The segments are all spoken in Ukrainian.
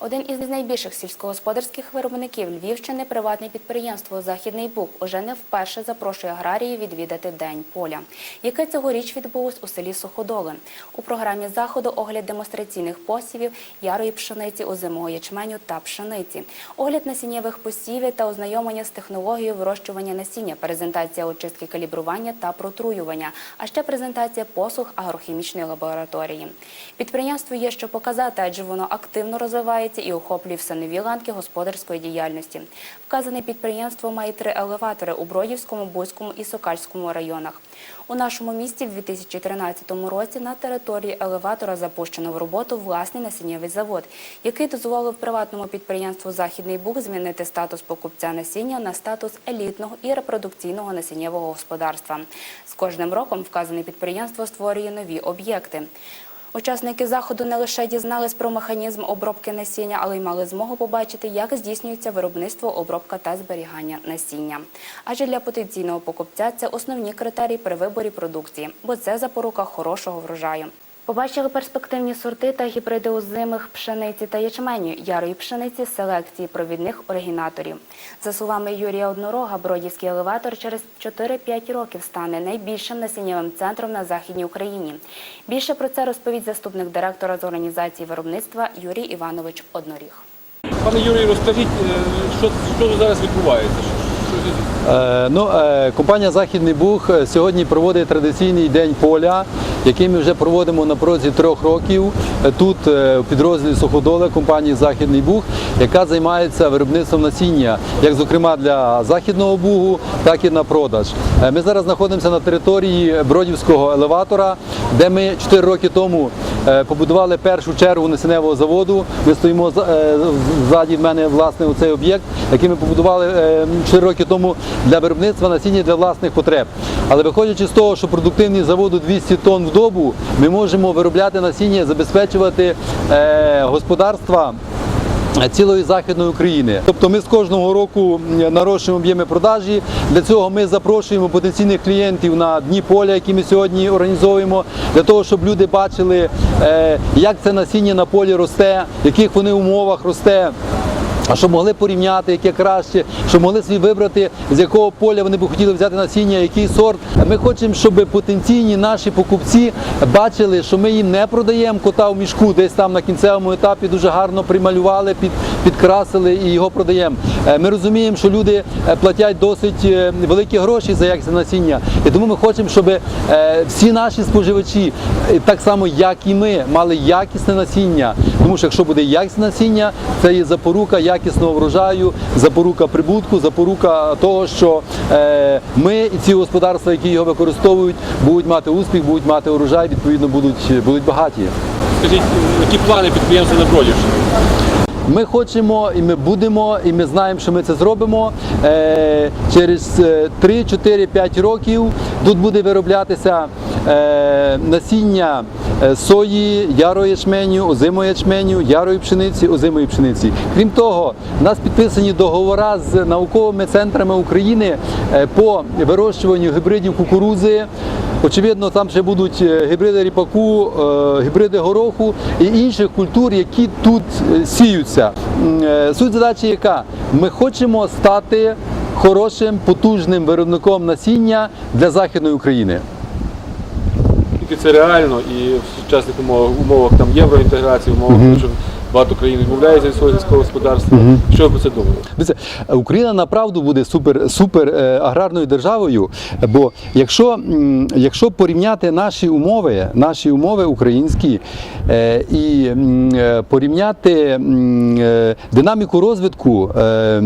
Один із найбільших сільськогосподарських виробників Львівщини, приватне підприємство Західний Буг, уже не вперше запрошує аграріїв відвідати День поля, яке цьогоріч відбулось у селі Суходоли. У програмі заходу огляд демонстраційних посівів, ярої пшениці, озимого ячменю та пшениці, огляд насіннєвих посівів та ознайомлення з технологією вирощування насіння, презентація очистки калібрування та протруювання, а ще презентація послуг агрохімічної лабораторії. Підприємству є що показати, адже воно активно розвивається і охоплює все нові ланки господарської діяльності. Вказане підприємство має три елеватори у Бродівському, Бузькому і Сокальському районах. У нашому місті в 2013 році на території елеватора запущено в роботу власний насіннєвий завод, який дозволив приватному підприємству Західний Буг змінити статус покупця насіння на статус елітного і репродукційного насіннєвого господарства. З кожним роком вказане підприємство створює нові об'єкти. Учасники заходу не лише дізнались про механізм обробки насіння, але й мали змогу побачити, як здійснюється виробництво, обробка та зберігання насіння. Адже для потенційного покупця це основні критерії при виборі продукції, бо це запорука хорошого врожаю. Побачили перспективні сорти та гібриди озимих пшениці та ячменю, ярої пшениці, селекції провідних оригінаторів. За словами Юрія Однорога, Бродівський елеватор через 4-5 років стане найбільшим насіннєвим центром на Західній Україні. Більше про це розповість заступник директора з організації виробництва Юрій Іванович Одноріг. Пане Юрій, розкажіть, е, що, що зараз відбувається? Е, Ну, е, компанія Західний Буг сьогодні проводить традиційний день поля, який ми вже проводимо на протязі трьох років. Тут е, у підрозділі Суходоле компанії Західний Буг, яка займається виробництвом насіння, як зокрема для західного бугу, так і на продаж. Ми зараз знаходимося на території Бродівського елеватора, де ми 4 роки тому побудували першу чергу насінневого заводу. Ми стоїмо ззаді в мене власне цей об'єкт, який ми побудували е, 4 роки тому для виробництва насіння для власних потреб. Але виходячи з того, що продуктивність заводу 200 тонн в добу, ми можемо виробляти насіння, забезпечувати е, господарства. Цілої західної України, тобто ми з кожного року нарощуємо об'єми продажі. Для цього ми запрошуємо потенційних клієнтів на дні поля, які ми сьогодні організовуємо, для того, щоб люди бачили, е, як це насіння на полі росте, в яких вони умовах росте. А щоб могли порівняти, яке краще, щоб могли собі вибрати, з якого поля вони б хотіли взяти насіння, який сорт. Ми хочемо, щоб потенційні наші покупці бачили, що ми їм не продаємо кота в мішку, десь там на кінцевому етапі дуже гарно прималювали, під, підкрасили і його продаємо. Е, Ми розуміємо, що люди е, платять досить е, великі гроші за якісне насіння. І тому ми хочемо, щоб всі наші споживачі, так само як і ми, мали якісне насіння. Тому що якщо буде якісне насіння, це є запорука якісного врожаю, запорука прибутку, запорука того, що е, ми і ці господарства, які його використовують, будуть мати успіх, будуть мати урожай, відповідно будуть, будуть багаті. Скажіть, які плани підприємства на Бродівщині? Ми хочемо і ми будемо, і ми знаємо, що ми це зробимо. Е, через е, 3-4-5 років тут буде вироблятися е, насіння е, сої, ярого ячменю, озимого ячменю, ярої пшениці, озимої пшениці. Крім того, у нас підписані договори з науковими центрами України е, по вирощуванню гібридів кукурузи. Очевидно, там ще будуть е, гібриди ріпаку, е, гібриди гороху і інших культур, які тут е, сіються. Е, Суть задачі яка? Ми хочемо стати хорошим, потужним виробником насіння для Західної України. Тільки це реально і в сучасних умовах, умовах там євроінтеграції, умовах, Мгм. що багато країн відмовляється від свого сільського господарства. Що ви про це? Дивіться, Україна направду буде супер, супер е, аграрною державою. Бо якщо, якщо порівняти наші умови, наші умови українські е, і е, порівняти е, динаміку розвитку е,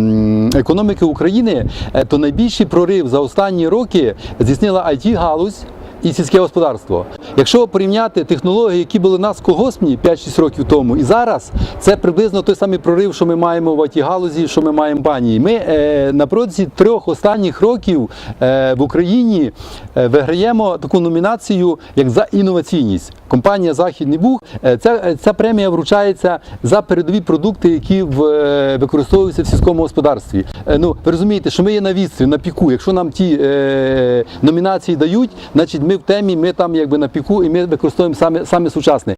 економіки України, е, то найбільший прорив за останні роки здійснила it галузь і сільське господарство. Якщо порівняти технології, які були нас колгоспні 5-6 років тому, і зараз це приблизно той самий прорив, що ми маємо в АТ-галузі, що ми маємо в бані. Ми е, на протязі трьох останніх років е, в Україні е, виграємо таку номінацію як за інноваційність. Компанія Західний Буг. Е, ця, ця премія вручається за передові продукти, які в, е, використовуються в сільському господарстві. Е, ну, ви розумієте, що ми є на відстрі, на піку. Якщо нам ті е, номінації дають, значить ми в темі, ми там якби на піку і ми використовуємо саме, саме сучасне.